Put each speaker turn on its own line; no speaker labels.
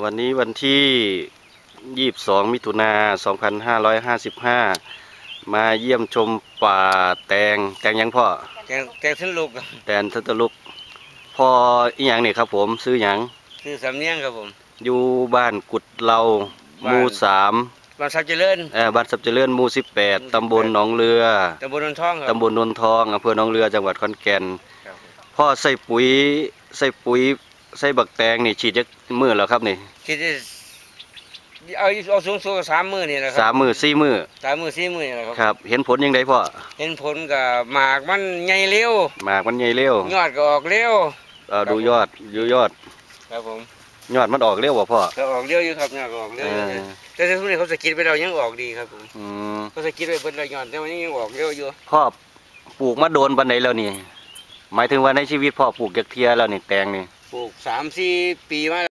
วันนี้วันที่ 22 มิถุนา 2555 มาเยี่ยมชมป่าแตงแตงหยังพ่อ
แกงแกงขึ้นลูกครับ
แตนทัตลุกพ่ออีหยังนี่ครับผมซื้อหยัง
คือสำเนียงครับผม
อยู่บ้านกุดเราห
บ้าน
มู่สาม
บ้านทรัพย์เจริญ
เอ่อบ้านสับเจริญหมู่18ตำบลหนองเรือ
ตำบลนนทองครับ
ตำบลนนทองอำเภอหนองเรือจังหวัดขอนแก่น
ครับผม
พ่อใส่ปุ๋ยใส่ปุ๋ย ใส่บักแตงนี่ฉีดจักมื้อแล้วครับนี่
คิดจะเอาเอาสูงสุดก็สามมือนี่แหละค
สา
รั
มมื้อสี่มื้อ
สามมือสี่มือนี่แหละครับ
ครับ เห็นผลยังไงพ่อ
เห็นผลกับหมากมันใหญ่เร็ว
หมากมันใหญ่เร็วย
อดก็ออกเร็ว
เอ่อดูยอดดูยอด
ครับผม
ยอดมันออกเร็วบ่พ่อ
ก็ออกเร็วอยู่ครับยอดก็ออกเร็วอยู่
เออ
แต่ถ้าทุกนี้เขาสะกิดไปเรายังออกดีครับผม
อืม
เขาสะกิดไปเพิ่นเรายอดแต่ว่ายังออกเร็วอยู่
พ่อปลูกมาโดนปันใดแล้วนี่ หมายถึงว่าในชีวิตพ่อปลูกจักเทียแล้วนี่แตงนี่
ปลูกสามสี่ปีมา